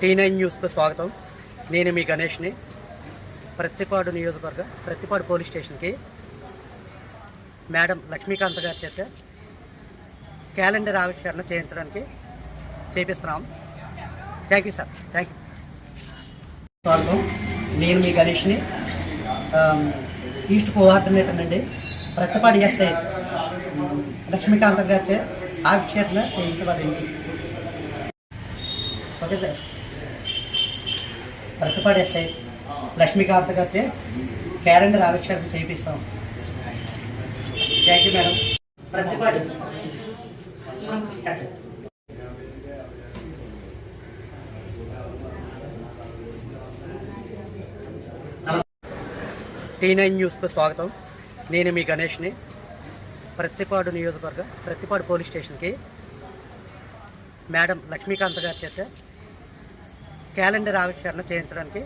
Tea nine న్యూస్కు స్వాగతం. నేను మీ గణేష్ని. ప్రత్తిపాడు నియోజకవర్గ ప్రత్తిపాడు పోలీస్ స్టేషన్కి మేడం లక్ష్మీకాంత్ గారి చేత క్యాలెండర్ ఆవిష్కరణ చేయించడానికి చేపిస్తున్నాం. Thank you sir thank you స్వాగతం. నేను మీ గణేష్ని. ఈస్ట్ కోఆర్డినేటర్ అండి ప్రత్తిపాడు ఎస్ఐ లక్ష్మీకాంత్ గారి చే ఆవిష్కరణ చేయించబడింది. Okay sir Prathipadu SI Lakshmikanth గారిచే క్యాలెండర్ ఆవిష్కరణ చేపిస్తాం. Thank you madam. Prathipadu T nine న్యూస్కు స్వాగతం. నేను మీ గణేష్ని. ప్రత్తిపాడు నియోజకవర్గ ప్రత్తిపాడు పోలీస్ స్టేషన్కి మేడం లక్ష్మీకాంత్ గారి చేత క్యాలెండర్ ఆవిష్కరణ చేయించడానికి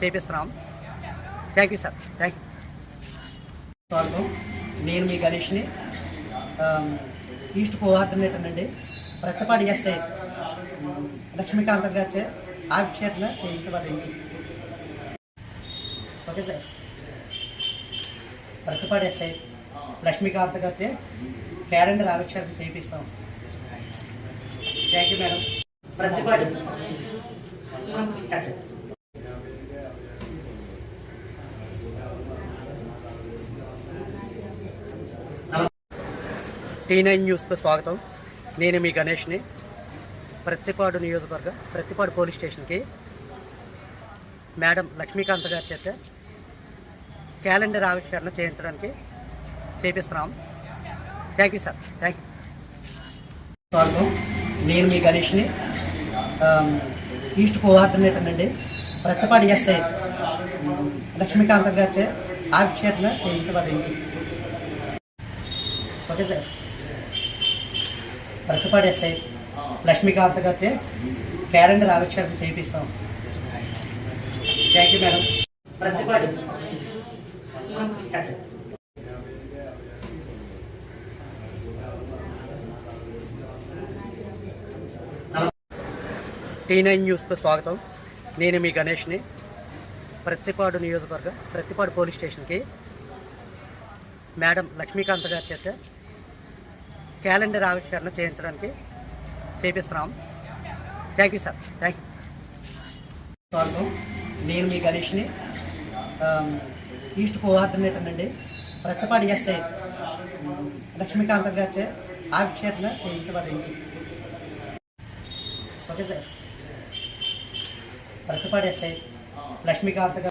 చేపిస్తున్నాం. Thank you sir thank you స్వాగతం. నేను మీ గణేష్ని. ఈస్ట్ కోఆర్డినేటర్ అండి ప్రతిపాడు ఎస్ఐ లక్ష్మీకాంత్ గారి చే ఆవిష్కరణ చేయించబడింది. Okay sir. Prathipadu SI Lakshmikanth గారి చే క్యాలెండర్ ఆవిష్కరణ చేయిస్తాం thank you madam Prathipadu T nine న్యూస్కు స్వాగతం. నేను మీ గణేష్ని. ప్రత్తిపాడు నియోజకవర్గ ప్రత్తిపాడు పోలీస్ స్టేషన్కి మేడం లక్ష్మీకాంత్ గారి చేత క్యాలెండర్ ఆవిష్కరణ చేయించడానికి చేపిస్తున్నాం. Thank you sir. Thank you. స్వాగతం. నేను మీ గణేష్ని. ఈస్ట్ కోఆర్డినేటర్ అండి ప్రతిపాడు ఎస్ఐ లక్ష్మీకాంత్ గారిచే ఆవిష్కరణ చేయించబడింది. Okay sir. Prathipadu SI Lakshmikanth గారిచే క్యాలెండర్ ఆవిష్కరణ చేయిస్తాం thank you madam. Prathipadu T nine న్యూస్కు స్వాగతం. నేను మీ గణేష్ని. ప్రత్తిపాడు నియోజకవర్గ ప్రత్తిపాడు పోలీస్ స్టేషన్కి మేడం లక్ష్మీకాంత్ గారి చేత క్యాలెండర్ ఆవిష్కరణ చేయించడానికి చేపిస్తున్నాం. Thank you sir thank you స్వాగతం. నేను మీ గణేష్ని. ఈస్ట్ కోఆర్డినేటర్ అండి ప్రతిపాడు ఎస్ఐ లక్ష్మీకాంత్ గారి చే ఆవిష్కరణ చేయించబడింది. Okay sir Prathipadu SI Lakshmikanth గారు